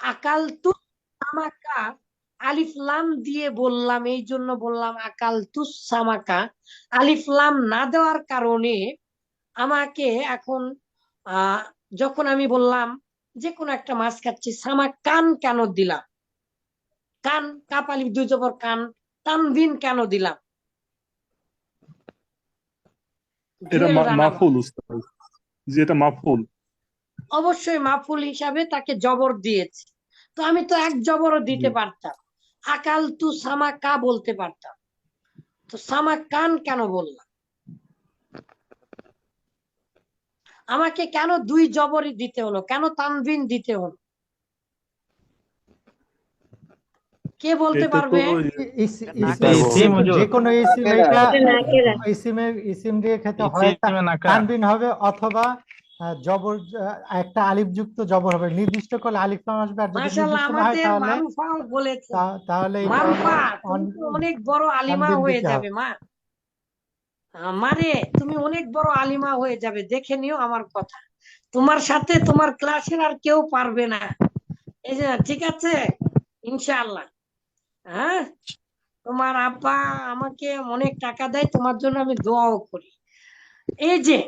আকাল তু সামাকা আলিফ লাম দিয়ে বললাম এই জন্য বললাম আকাল তু সামাকা। আলিফ লাম না দেওয়ার কারণে আমাকে এখন যখন আমি বললাম যে কোনো একটা মাছ খাচ্ছি সামা কান কেন দিলাম? কান কাপ আলিফ দুই জবর কান তানভিন কেন দিলাম? এটা মাফুল উস্তাদ। জি এটা মাফুল। অবশ্যই মাফুল হিসাবে তাকে জবর দিয়েছে। তো আমি তো এক জবরও দিতে পারতাম। আকাল তু সামা কা বলতে পারতাম। তো সামা কান কেন বললাম? আমাকে কেন দুই জবরই দিতে হলো? কেন তানভিন দিতে হলো? কে বলতে পারবে? ইসিম, যে কোনো ইসিম এটা ইসিমের ইসিম দিয়ে খেতে হয়। তানবিন হবে অথবা জবর একটা আলিফ যুক্ত জবর হবে। নির্দিষ্ট করলে আলিফ লাম আসবে আর যদি তাহলে তাহলে অনেক বড় আলিমা হয়ে যাবে মা। তুমি অনেক বড় আলিমা হয়ে যাবে দেখে নিও আমার কথা। তোমার সাথে তোমার ক্লাসের আর কেউ পারবে না। এই যে ঠিক আছে? ইনশাআল্লাহ। হ্যাঁ? তোমার আব্বা আমাকে অনেক টাকা দেয় তোমার জন্য আমি দোয়াও করি। এই যে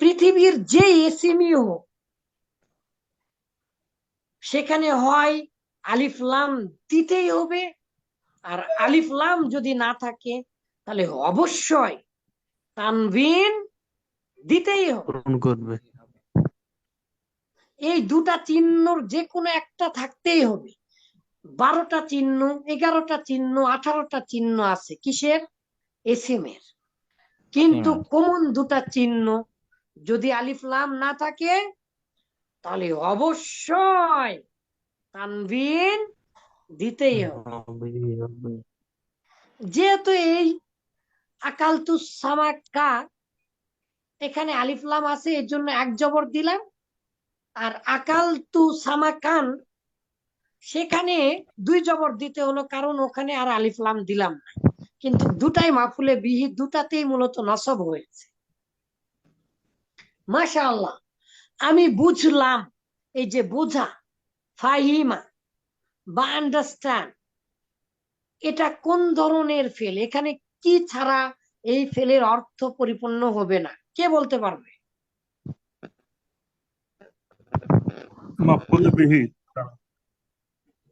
পৃথিবীর যে এসিমি হোক সেখানে হয় আলিফলাম দিতেই হবে। আর আলিফলাম যদি না থাকে তাহলে অবশ্যই তানবিন দিতেই হবে। এই দুটা চিহ্নর যে কোনো একটা থাকতেই হবে। বারোটা চিহ্ন এগারোটা চিহ্ন আঠারোটা চিহ্ন আছে কিসের? এসএম এর। কিন্তু। কমন দুটা চিহ্ন যদি আলিফ লাম না থাকে, তাহলে অবশ্যই তানবিন দিতেই হবে। যেহেতু এই আকালতু সামাক্কা এখানে আলিফ লাম আছে, এর জন্য এক জবর দিলাম। আর আকালতু সামাকান সেখানে দুই জবর দিতে হলো, কারণ ওখানে আর আলিফ লাম দিলাম না। কিন্তু দুটাই মাফুলে বিহি, দুটাতেই মূলত নসব হয়েছে। মাশাআল্লাহ। আমি বুঝলাম এই যে বোঝা ফাহিমা বা আন্ডারস্ট্যান্ড এটা কোন ধরনের ফেল? এখানে কি ছাড়া এই ফেলের অর্থ পরিপূর্ণ হবে না? কে বলতে পারবে?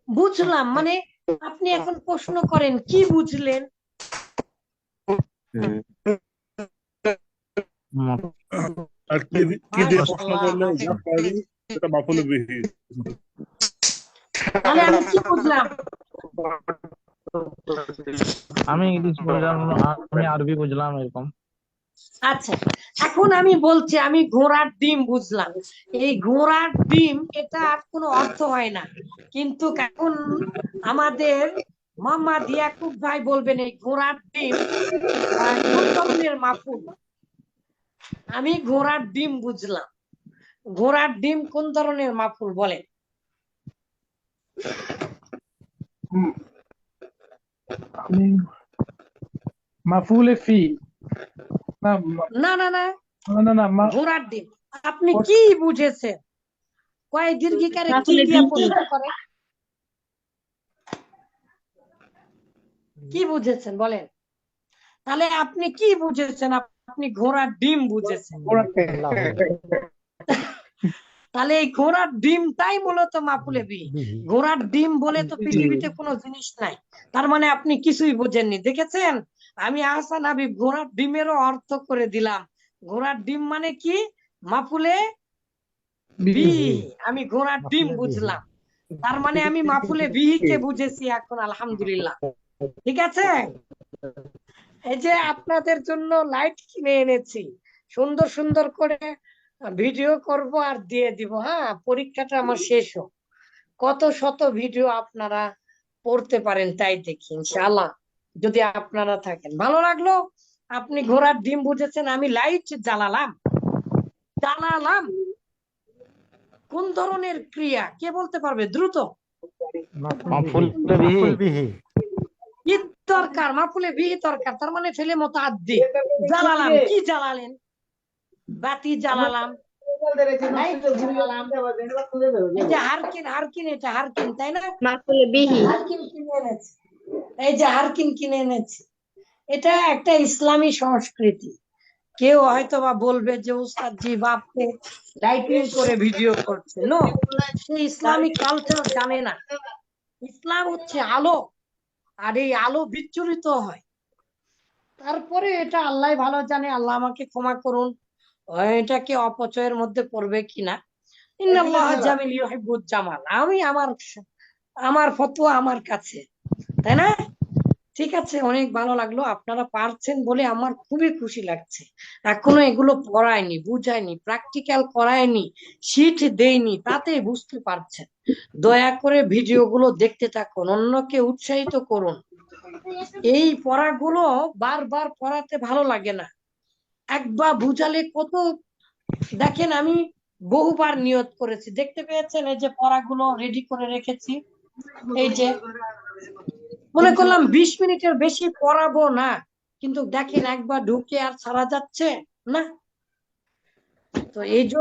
বুঝলাম মানে আপনি এখন প্রশ্ন করেন কি বুঝলেন? কি দিয়ে প্রশ্ন করলে যা পারি সেটা মাফুল বিহি তাহলে আমি কি বুঝলাম আমি ইংলিশ বুঝলাম আমি আরবি বুঝলাম এরকম। আচ্ছা এখন আমি বলছি আমি ঘোড়ার ডিম বুঝলাম। এই ঘোড়ার ডিম এটা আর কোনো অর্থ হয় না। কিন্তু এখন আমাদের মোহাম্মদ ইয়াকুব ভাই বলবেন এই ঘোড়ার ডিম মাফুল। আমি ঘোড়ার ডিম বুঝলাম। ঘোড়ার ডিম কোন ধরনের মাফুল বলেন? মাফুলে ফি। না না না না। না না না মা- ঘোড়ার ডিম। আপনি কি বুঝেছেন? কয় দীর্ঘিকারে কি দিয়া করে? কি বুঝেছেন বলেন? তাহলে আপনি কি বুঝেছেন? আপনি ঘোড়ার ডিম বুঝেছেন। তাহলে এই ঘোড়ার ডিমটাই মূলত মাপুলে বি ঘোড়ার ডিম বলে তো পৃথিবীতে কোনো জিনিস নাই। তার মানে আপনি কিছুই বোঝেননি। দেখেছেন? আমি আহসান হাবিব ঘোড়ার ডিমেরও অর্থ করে দিলাম। ঘোড়ার ডিম মানে কি? মাপুলে বি আমি ঘোড়ার ডিম বুঝলাম। তার মানে আমি মাফুলে বিহিকে বুঝেছি এখন আলহামদুলিল্লাহ। ঠিক আছে? এই যে আপনাদের জন্য লাইট কিনে এনেছি সুন্দর সুন্দর করে ভিডিও করব আর দিয়ে দিব হ্যাঁ? পরীক্ষাটা আমার শেষ হোক। কত শত ভিডিও আপনারা পড়তে পারেন তাই দেখি ইনশাআল্লাহ যদি আপনারা থাকেন। ভালো লাগল? আপনি ঘোড়ার ডিম বুঝেছেন আমি লাইট জ্বালালাম। জ্বালালাম? কোন ধরনের ক্রিয়া? কে বলতে পারবে? দ্রুত মাফুল মাফুল বিহি। বিহি কি দরকার মাফুলে বিহি দরকার তার মানে ফেলে মতো আদি জ্বালালাম কি জ্বালালেন? বাতি জ্বালালাম। এই যে হারকিন হারকিন এটা হারকিন তাই না? মাফুলে বিহি। হারকিন কিনে এনেছে। এই যে হারকিন কিনে এনেছে। এটা একটা ইসলামী সংস্কৃতি। কেউ হয়তো বা বলবে যে উস্তাদ জি বাপকে লাইটিং করে ভিডিও করছে। নো সে ইসলামিক কালচার জানে না। ইসলাম হচ্ছে আলো আর এই আলো বিচ্ছুরিত হয়। তারপরে এটা আল্লাহ ভালো জানে আল্লাহ আমাকে ক্ষমা করুন। এটাকে অপচয়ের মধ্যে পড়বে কিনা? ইন্নাল্লাহ জামিল জামাল। আমি আমার আমার ফতোয়া আমার কাছে তাই না? ঠিক আছে, অনেক ভালো লাগল। আপনারা পারছেন বলে আমার খুবই খুশি লাগছে। এখনও এগুলো পড়ায়নি, বুঝায়নি প্র্যাকটিক্যাল করায়নি শিট দেয়নি, তাতেই বুঝতে পারছেন। দয়া করে ভিডিওগুলো দেখতে থাকুন, অন্যকে উৎসাহিত করুন। এই পড়াগুলো বারবার পড়াতে ভালো লাগে না। একবার বুঝালে কত, দেখেন আমি বহুবার নিয়ত করেছি। দেখতে পেয়েছেন এই যে পড়াগুলো রেডি করে রেখেছি? এই যে মনে করলাম বিশ মিনিটের বেশি পড়াবো না কিন্তু দেখেন একবার ঢুকে আর ছাড়া যাচ্ছে না। তো এই জন্য